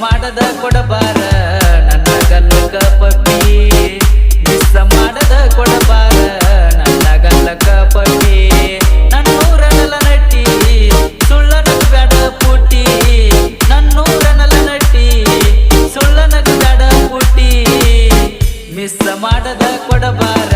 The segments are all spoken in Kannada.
ಮಾಡದ ಕೊಡಬಾರ. ನನ್ನ ಗಲ್ಲಕ ಪಪ್ಪಿ ಮಿಸ್ ಮಾಡದ ಕೊಡಬಾರ. ನನ್ನ ಗಲ್ಲಕ ಪಪ್ಪಿ ನನ್ನೂರನಲ ಸುಳ್ಳನ ಸುಳ್ಳನಗ ಬ್ಯಾಡ ಪುಟಿ ನನ್ನೂರನಲ ನಟ್ಟಿ. ಸುಳ್ಳನಗ ಬ್ಯಾಡ ಪುಟ್ಟಿ. ಮಿಸ್ ಮಾಡದ ಕೊಡಬಾರ.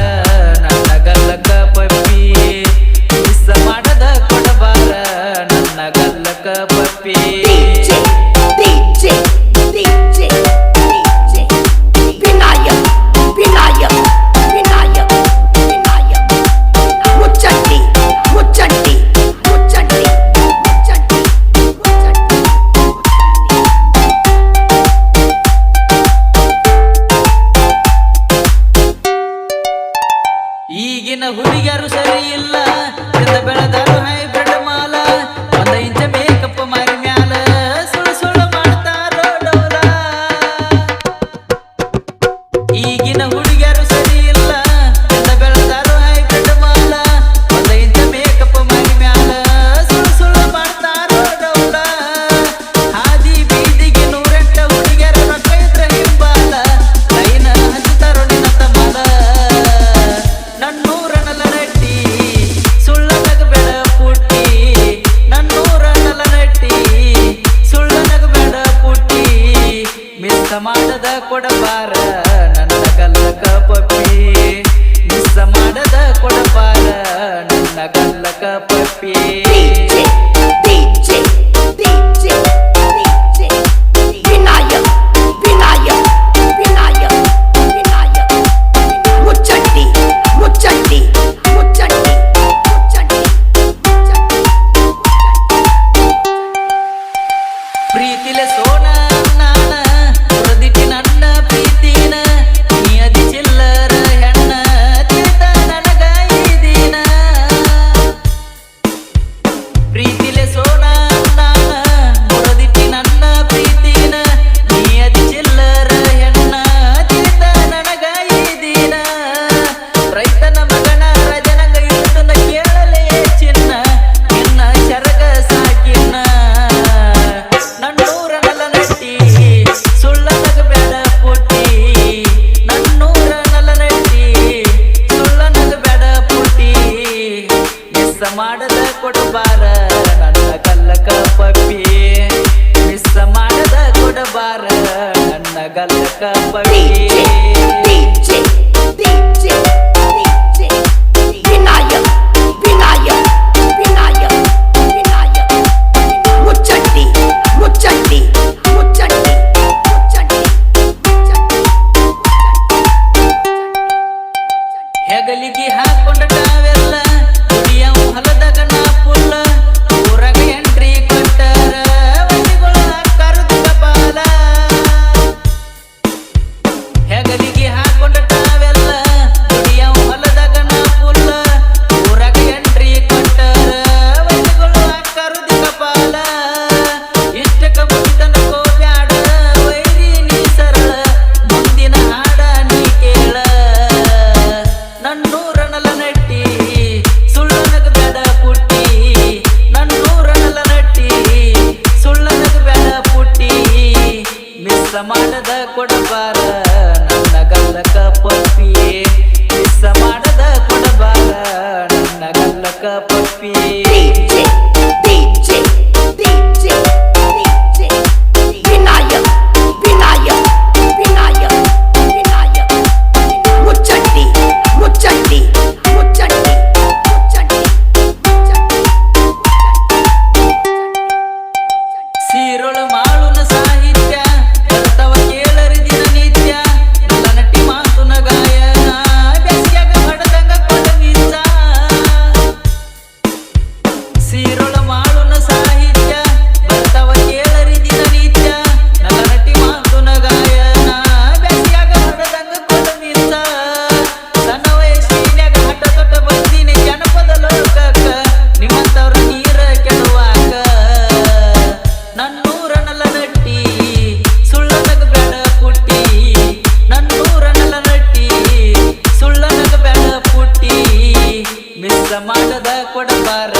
ಈಗಿನ ಹುಡುಗಿಯರು ಸರಿ ಇಲ್ಲ ಬೆಳೆದರು ಹೈ ಕೊಡಬಾರ ನನ್ನ ಗಲ್ಲ ಗಲ್ಲಕ ಪಪ್ಪಿ ಮಿಸ್ ಮಾಡದ ಕೊಡಬಾರ ನನ್ನ ಗಲ್ಲಕ ಪಪ್ಪಿ ಅನ್ನದ ಕೊಡಬಾರ. ನನ್ನ ಗಲ್ಲಕ ಪಪ್ಪಿಯೇ ಮಿಸ್ಸ ಮಾಡದ ಕೊಡಬಾರ. ನನ್ನ ಗಲ್ಲಕ ಪಪ್ಪಿಯೇ ಕೊಡಬಾರ?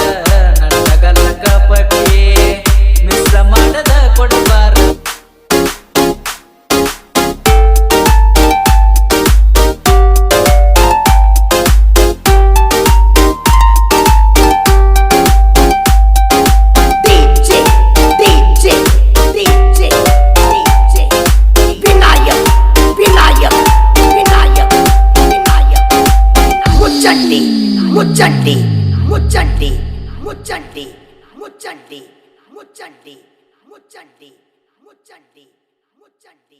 ముచ్చండి ముచ్చండి ముచ్చండి ముచ్చండి ముచ్చండి ముచ్చండి.